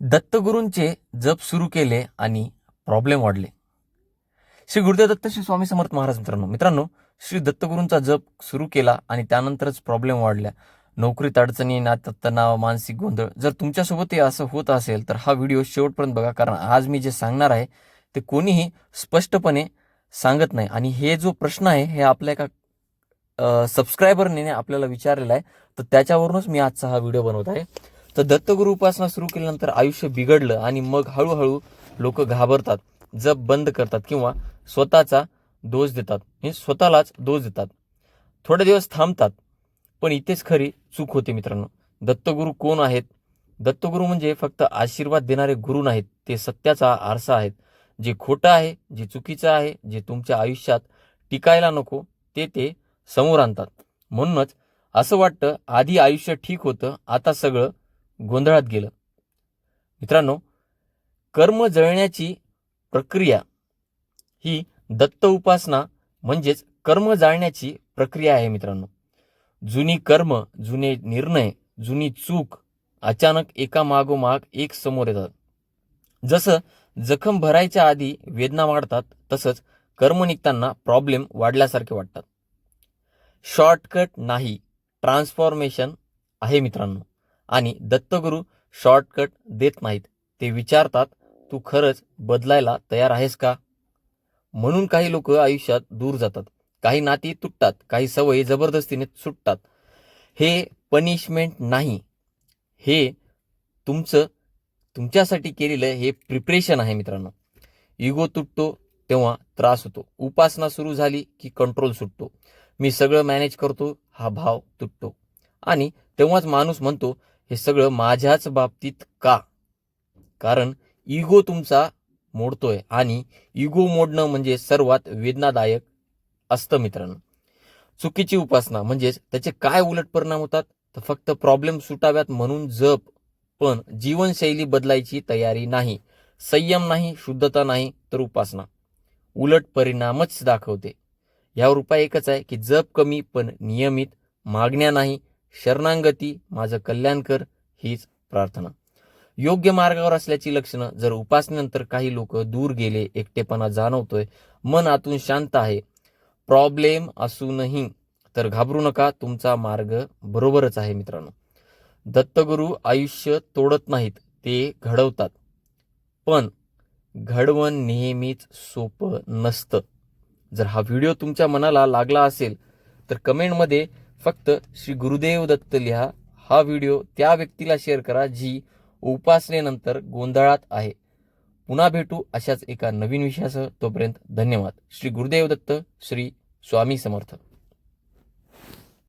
दत्तगुरूंचे जप सुरू केले आणि प्रॉब्लेम वाढले. श्री गुरुदेव दत्त श्री स्वामी समर्थ महाराज मित्रांनो मित्रांनो श्री दत्तगुरूंचा जप सुरू केला आणि त्यानंतरच प्रॉब्लेम वाढल्या. नोकरीत अडचणी नात्यात तणाव मानसिक गोंधळ. जर तुमच्यासोबत हे असं होत असेल तर हा व्हिडिओ शेवटपर्यंत बघा कारण आज मी जे सांगणार आहे ते कोणीही स्पष्टपणे सांगत नाही. आणि हे जो प्रश्न आहे हे आपल्या एका सबस्क्रायबरने आपल्याला विचारलेला आहे तर त्याच्यावरूनच मी आजचा हा व्हिडिओ बनवत आहे. तर दत्तगुरु उपासना सुरू केल्यानंतर आयुष्य बिघडलं आणि मग हळूहळू लोक घाबरतात जप बंद करतात किंवा स्वतःचा दोष देतात. हे स्वतःलाच दोष देतात. थोडे दिवस थांबतात पण इथेच खरी चूक होते मित्रांनो. दत्तगुरू कोण आहेत? दत्तगुरू म्हणजे फक्त आशीर्वाद देणारे गुरु नाहीत ते सत्याचा आरसा आहेत. जे खोटं आहे जे चुकीचं आहे जे तुमच्या आयुष्यात टिकायला नको ते ते समोर आणतात. म्हणूनच असं वाटतं आधी आयुष्य ठीक होतं आता सगळं गोंधळात गेलं. मित्रांनो कर्म जळण्याची प्रक्रिया ही दत्त उपासना म्हणजेच कर्म जाळण्याची प्रक्रिया आहे मित्रांनो. जुनी कर्म जुने निर्णय जुनी चूक अचानक एका मागोमाग एक समोर येतात. जसं जखम भरायच्या आधी वेदना वाढतात तसंच कर्म निघताना प्रॉब्लेम वाढल्यासारखे वाटतात. शॉर्टकट नाही ट्रान्सफॉर्मेशन आहे मित्रांनो. आणि दत्तगुरू शॉर्टकट देत नाहीत. ते विचारतात तू खरंच बदलायला तयार आहेस का? म्हणून काही लोक आयुष्यात दूर जातात. काही नाती तुटतात. काही सवयी जबरदस्तीने सुटतात. हे पनिशमेंट नाही. हे तुमचं तुमच्यासाठी केलेलं हे प्रिपरेशन आहे मित्रांनो. इगो तुटतो तेव्हा त्रास होतो. उपासना सुरू झाली की कंट्रोल सुटतो. मी सगळं मॅनेज करतो हा भाव तुटतो. आणि तेव्हाच माणूस म्हणतो हे सगळं माझ्याच बाबतीत का? कारण इगो तुमचा मोडतोय आणि इगो मोडणं म्हणजे सर्वात वेदनादायक असतं मित्रांनो. चुकीची उपासना म्हणजेच त्याचे काय उलट परिणाम होतात? तर फक्त प्रॉब्लेम सुटाव्यात म्हणून जप. पण जीवनशैली बदलायची तयारी नाही. संयम नाही शुद्धता नाही तर उपासना. उलट परिणामच दाखवते. यावर उपाय एकच आहे की जप कमी पण नियमित मागण्या नाही शरणांगती माझं कल्याण कर हीच प्रार्थना. योग्य मार्गावर असल्याची लक्षणं जर उपासनेनंतर काही लोक दूर गेले एकटेपणा जाणवतोय मन आतून शांत आहे प्रॉब्लेम असूनही तर घाबरू नका तुमचा मार्ग बरोबरच आहे मित्रांनो. दत्तगुरू आयुष्य तोडत नाहीत ते घडवतात. पण घडवण नेहमीच सोपं नसतं. जर हा व्हिडिओ तुमच्या मनाला लागला असेल तर कमेंटमध्ये फक्त श्री गुरुदेव दत्त लिहा. हा व्हिडिओ त्या व्यक्तीला शेअर करा जी उपासनेनंतर गोंधळात आहे. पुन्हा भेटू अशाच एका नवीन विषयासह. तोपर्यंत धन्यवाद. श्री गुरुदेव दत्त श्री स्वामी समर्थ.